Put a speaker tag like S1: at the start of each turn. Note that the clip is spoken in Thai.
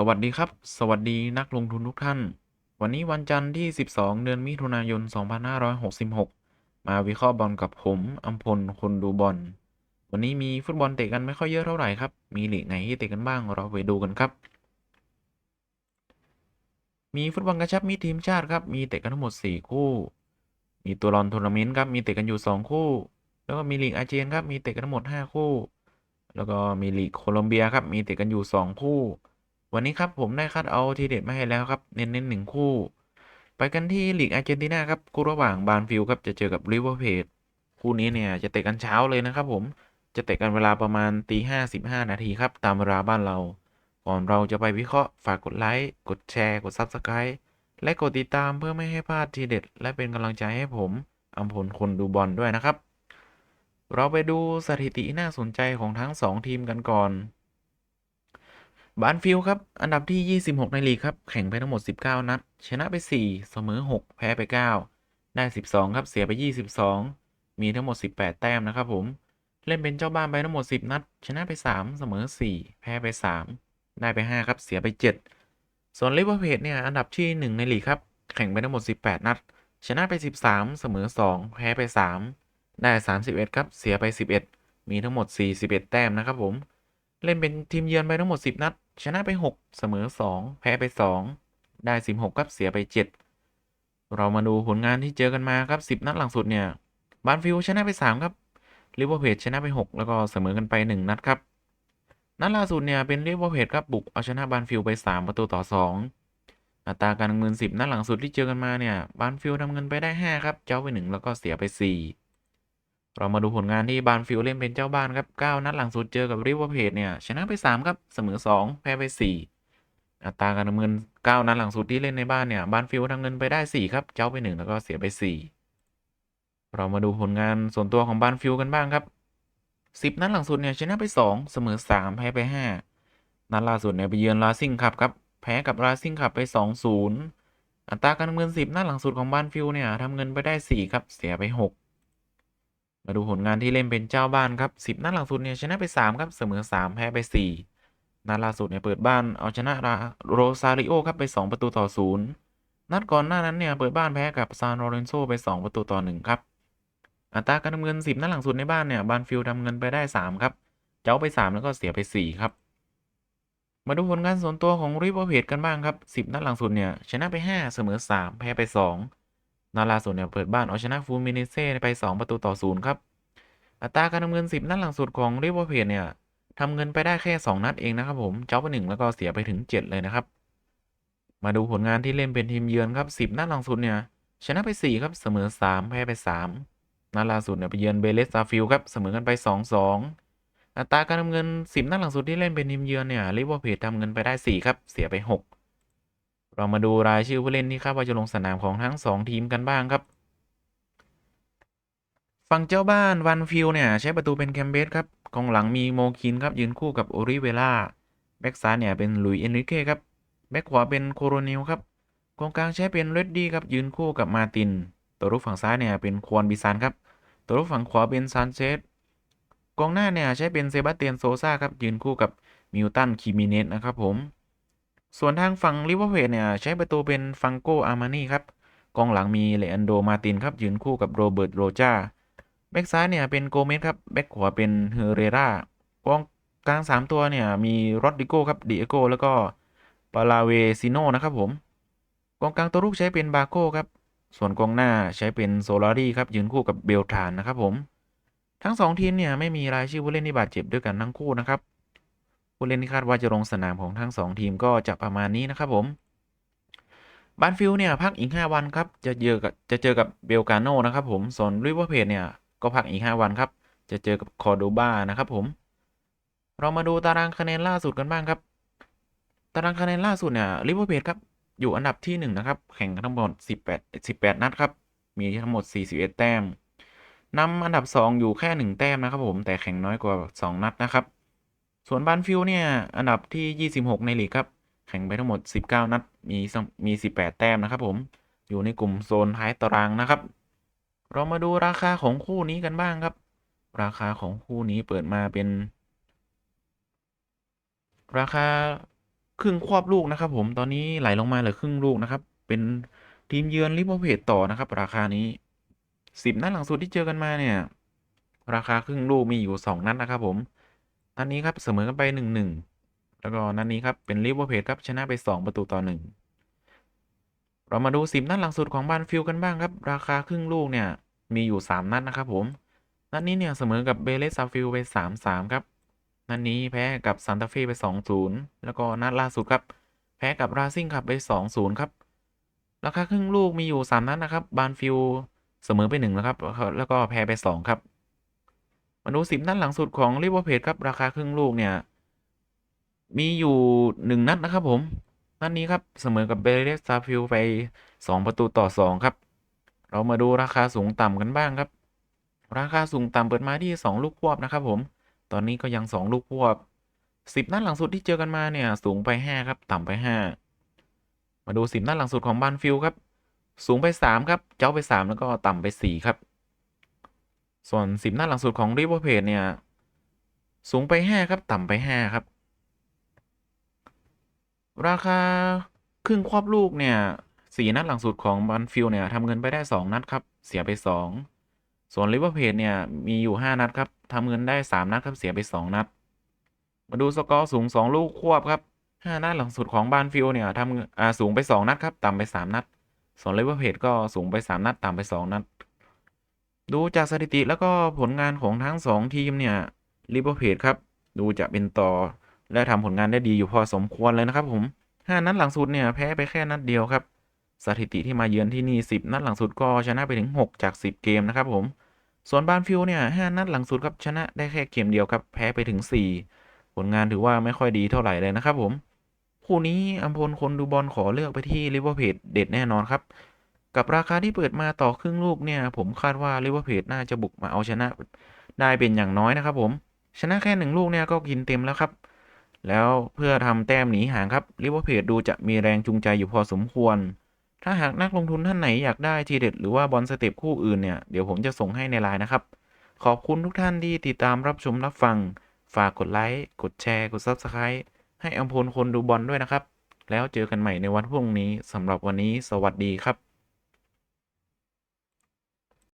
S1: สวัสดีครับ สวัสดีนักลงทุนทุกท่าน วันนี้วันจันทร์ที่ 12 เดือนมิถุนายน 2566 มาวิเคราะห์บอลกับผมอัมพลคนดูบอล วันนี้มีฟุตบอลเตะกันไม่ค่อยเยอะเท่าไหร่ครับ มีหลีกไหนที่เตะกันบ้างเราไปดูกันครับ มีฟุตบอลกระชับมิตรทีมชาติครับ มีเตะกันทั้งหมด 4 คู่ มีตัวรอนทัวร์นาเมนต์ครับ มีเตะกันอยู่ 2 คู่ แล้วก็มีลีกอาเจียนครับ มีเตะกันทั้งหมด 5 คู่ แล้วก็มีลีกโคลอมเบียครับ มีเตะกันอยู่ 2 คู่ วันนี้ครับผมได้คัดเอาทีเด็ดมาให้แล้วครับ เน้นๆหนึ่งคู่ ไปกันที่ลีกอาร์เจนตินาครับ คู่ระหว่างบานฟิลครับจะเจอกับริเวอร์เพจคู่นี้เนี่ยจะเตะกันเช้าเลยนะครับผมจะเตะกันเวลาประมาณตีห้าสิบห้านาทีครับ ตามเวลาบ้านเรา ก่อนเราจะไปวิเคราะห์ฝากกดไลค์กดแชร์กด Subscribe และกดติดตามเพื่อไม่ให้พลาดทีเด็ด และเป็นกำลังใจให้ผมอัมพลคนดูบอลด้วยนะครับ เราไปดูสถิติน่าสนใจของทั้ง 2 ทีมกันก่อน บานฟิลครับ อันดับที่ 26 ในลีกครับ แข่งไปทั้งหมด 19 นัด ชนะไป 4 เสมอ 6 แพ้ไป 9 ได้ 12 ครับ เสียไป 22 มีทั้งหมด 18 แต้มนะครับผม เล่นเป็นเจ้าบ้านไปทั้งหมด 10 นัด ชนะไป 3 เสมอ 4 แพ้ไป 3 ได้ไป 5 ครับ เสียไป 7 ส่วนลิเวอร์พูลเนี่ย อันดับที่ 1 ในลีกครับ แข่งไปทั้งหมด 18 นัด ชนะไป 13 เสมอ 2 แพ้ไป 3 ได้ 31 ครับ เสียไป 11 มีทั้งหมด 41 แต้มนะครับผม เล่นเป็นทีมเยือนไปทั้งหมด 10 นัด ชนะไป 6 เสมอ 2 แพ้ไป 2 ได้ 16ครับเสียไป 7 เรามาดูผลงานที่เจอกันมาครับ 10 นัดหลังสุดเนี่ยบานฟิลชนะไป 3 ครับลิเวอร์พูลชนะไป 6 แล้วก็เสมอกันไป 1 นัดครับนัดล่าสุดเนี่ยเป็นลิเวอร์พูลครับบุกเอาชนะบานฟิลไป 3 ประตูต่อ 2 อัตราการเงิน10 นัดหลังสุดที่เจอกันมาเนี่ยบานฟิลทำเงินไปได้ 5 ครับ เจ้าไป 1 แล้วก็เสียไป 4 เรามาดูผลงานที่บานฟิลเล่นเป็นเจ้าบ้านครับ 9 นัดหลังสุดเจอกับริเวอร์พูลเนี่ยชนะไป 3 ครับ เสมอ 2 แพ้ไป 4 อัตราการดำเนิน 9 นัดหลังสุดที่เล่นในบ้านเนี่ยบานฟิลทำเงินไปได้ 4 ครับ เจ้าไป 1 แล้วก็เสียไป 4 เรามาดูผลงานส่วนตัวของบานฟิลกันบ้างครับ 10 นัดหลังสุดเนี่ยชนะไป 2 เสมอ 3 แพ้ไป 5 นัดล่าสุดเนี่ยไปเยือนลาซิงคับครับ แพ้กับลาซิงคับไป 2-0 อัตราการดำเนิน 10 นัดหลังสุดของบานฟิลเนี่ยทำเงินไปได้ 4 ครับ เสียไป 6 มาดูผลงานที่เล่นเป็นเจ้าบ้านครับ 10 นัดหลังสุดเนี่ยชนะไป 3 ครับเสมอ 3 แพ้ไป 4 นัดล่าสุดเนี่ยเปิดบ้านเอาชนะโรซาริโอครับไป 2 ประตูต่อ 0 นัดก่อนหน้านั้นเนี่ยเปิดบ้านแพ้กับซานโรเรนโซไป 2 ประตูต่อ 1 ครับ อัตราการทำเงิน 10 นัดหลังสุดในบ้านเนี่ยบานฟิลด์ทำเงินไปได้ 3 ครับ เจ้าไป 3 แล้วก็เสียไป 4 ครับ มาดูผลงานส่วนตัวของริบเวอร์พูลกันบ้างครับ 10 นัดหลังสุดเนี่ยชนะไป 5 เสมอ 3 แพ้ไป 2 นัดล่าสุดเนี่ยเปิดบ้านเอาชนะฟูมินิเซ่ไป 2 ประตูต่อ0ครับ อัตราการทำเงิน 10 นัดหลังสุดของริเวอร์พูลเนี่ยทำเงินไปได้แค่ 2 นัดเองนะครับผมเจ้าไป1แล้วก็เสียไปถึง 7 เลยนะครับ มาดูผลงานที่เล่นเป็นทีมเยือนครับ 10 นัดหลังสุดเนี่ยชนะไป 4 ครับเสมอ 3 แพ้ไป 3 นัดล่าสุดเนี่ยไปเยือนเบเลสซาฟิลครับเสมอกันไป 2-2 อัตราการทำเงิน 10 นัดหลังสุดที่เล่นเป็นทีมเยือนเนี่ยลิเวอร์พูลทำเงินไปได้ 4 ครับ เสียไป 6 เรามาดูรายชื่อผู้เล่นที่คาดว่าจะลงสนามของทั้ง 2 ทีมกันบ้างครับ ฝั่งเจ้าบ้านวันฟิลเนี่ยใช้ประตูเป็นแคมเบสครับกองหลังมีโมคินครับยืนคู่กับโอริเวล่าแบ็กซ้ายเนี่ยเป็นลุยเอนริเก้ครับแบ็กขวาเป็นโคโรนิลครับกองกลางใช้เป็นเรดดี้ครับยืนคู่กับมาติน ตัวรุกฝั่งซ้ายเนี่ยเป็นควอนบิซานครับตัวรุกฝั่งขวาเป็นซานเชสกองหน้าเนี่ยใช้เป็นเซบาสเตียนโซซาครับยืนคู่กับมิวตันคิมิเนสนะครับผม ส่วนทางฝั่งลิเวอร์พูลเนี่ย ใช้ประตูเป็นฟังโกอาร์มานีครับกองหลังมีเลอันโดมาตินครับยืนคู่กับโรเบิร์ตโรจาแบ็กซ้ายเนี่ยเป็นโกเมสครับแบ็กขวาเป็นเฮเรรากองกลาง 3 ตัวเนี่ยมีโรดริโกครับดิเอโกแล้วก็ปาลาเวซิโนนะครับผมกองกลางตัวลูกใช้เป็นบาโก้ครับ ส่วนกองหน้าใช้เป็นโซลารีครับยืนคู่กับเบลทานนะครับผม ทั้ง 2 ทีมเนี่ยไม่มีรายชื่อผู้เล่นที่บาดเจ็บด้วยกันทั้งคู่นะครับ ผู้เล่นที่คาดว่าจะลงสนามของทั้ง 2 ทีมก็จะประมาณนี้นะครับผมบานฟิลเนี่ยพักอีก 5 วันครับ จะเจอกับจะเจอกับเบลกาโนนะครับผม ส่วนริเวอร์เพจเนี่ยก็พักอีก 5 วันครับ จะเจอกับคอร์โดบานะครับผม เรามาดูตารางคะแนนล่าสุดกันบ้างครับ ตารางคะแนนล่าสุดเนี่ยริเวอร์เพจครับอยู่อันดับที่1นะครับ แข่งทั้งหมด 18 18 นัดครับ มีทั้งหมด 41 แต้มนำอันดับ 2 อยู่แค่ 1 แต้มนะครับผม แต่แข่งน้อยกว่า 2 นัดนะครับ ส่วนบานฟิลเนี่ย อันดับที่ 26 ในลีกครับ แข่งไปทั้งหมด 19 นัด มีมี 18 แต้มนะครับผม อยู่ในกลุ่มโซนท้ายตารางนะครับ เรามาดูราคาของคู่นี้กันบ้างครับ ราคาของคู่นี้เปิดมาเป็น ราคาครึ่งควบลูกนะครับผม ตอนนี้ไหลลงมาเหลือครึ่งลูกนะครับ เป็นทีมเยือนลิเวอร์พูลต่อนะครับ ราคานี้ 10 นัดหลังสุดที่เจอกันมาเนี่ย ราคาครึ่งลูกมีอยู่ 2 นัดนะครับผม นัดนี้ครับเสมอกันไป1-1แล้วก็นัดนี้ครับเป็นลิเวอร์พูลครับชนะไป 2 ประตูต่อ1เรามาดู 10 นัดหลังสุดของบานฟิลกันบ้างครับ ราคาครึ่งลูกเนี่ยมีอยู่ 3 นัดนะครับผม นัดนี้เนี่ยเสมอกับเบเลสซาฟิลไป 3-3 ครับ นัดนี้แพ้กับซานตาเฟ่ไป 2-0 แล้วก็นัดล่าสุดครับ แพ้กับราซิ่งขับไป 2-0 ครับ ราคาครึ่งลูกมีอยู่ 3 นัดนะครับบานฟิลเสมอไป1นะครับแล้วก็แพ้ไป 2 ครับ มาดู10นัดหลังสุดของลิเวอร์พูลครับราคาครึ่งลูกเนี่ย มีอยู่1นัดนะครับผมนัดนี้ครับเสมอกับเบรเลสซาฟิลด์ไป 2 ประตูต่อ 2 ครับ เรามาดูราคาสูงต่ำกันบ้างครับ ราคาสูงต่ำเปิดมาที่ 2 ลูกควบนะครับผม ตอนนี้ก็ยัง 2 ลูกควบ 10 นัดหลังสุดที่เจอกันมาเนี่ย สูงไป 5 ครับ ต่ำไป 5 มาดู 10 นัดหลังสุดของบานฟิลครับ สูงไป 3 ครับ เจ้าไป 3 แล้วก็ต่ำไป 4 ครับ ส่วน 10นัดหลังสุดของริเวอร์พูลเนี่ย สูงไป 5 ครับ ต่ำไป 5 ครับ ราคาครึ่งควบลูกเนี่ย4นัดหลังสุดของบานฟิลเนี่ยทำเงินไปได้ 2 นัดครับ เสียไป 2 ส่วนลิเวอร์พูลเนี่ย มีอยู่ 5 นัดครับทำเงินได้ 3 นัดครับ เสียไป 2 นัด มาดูสกอร์สูง 2 ลูกควบครับ 5 นัดหลังสุดของบานฟิลเนี่ยทำอ่าสูงไป 2 นัดครับ ต่ำไป 3 นัด ส่วนลิเวอร์พูลก็สูงไป 3 นัด ต่ำไป 2 นัด ดูจากสถิติแล้วก็ผลงานของทั้ง 2 ทีมเนี่ยลิเวอร์พูลครับ ดูจะเป็นต่อ และทำผลงานได้ดีอยู่พอสมควรเลยนะครับผม 5 นัดหลังสุดเนี่ยแพ้ไปแค่นัดเดียวครับ สถิติที่มาเยือนที่นี่ 10 นัดหลังสุดก็ชนะไปถึง 6 จาก 10 เกมนะครับผม ส่วนบานฟิลเนี่ย5นัดหลังสุดครับชนะได้แค่เกมเดียวครับ แพ้ไปถึง 4 ผลงานถือว่าไม่ค่อยดีเท่าไหร่เลยนะครับผม คู่นี้อัมพลคนดูบอลขอเลือกไปที่ลิเวอร์พูลเด็ดแน่นอนครับ กับราคาที่เปิดมาต่อครึ่งลูกเนี่ย ผมคาดว่าลิเวอร์พูลน่าจะบุกมาเอาชนะได้เป็นอย่างน้อยนะครับผม ชนะแค่หนึ่งลูกเนี่ยก็กินเต็มแล้วครับ แล้วเพื่อทำแต้มหนีห่างครับลิเวอร์พูลดูจะมีแรงจูงใจอยู่พอสมควร ถ้าหากนักลงทุนท่านไหนอยากได้ทีเด็ดหรือว่าบอลสเต็ปคู่อื่นเนี่ยเดี๋ยวผมจะส่งให้ในไลน์นะครับ ขอบคุณทุกท่านที่ติดตามรับชมรับฟัง ฝากกดไลค์กดแชร์ กด Subscribe ให้อัมพลคนดูบอลด้วยนะครับ แล้วเจอกันใหม่ในวันพรุ่งนี้สำหรับวันนี้ สวัสดีครับ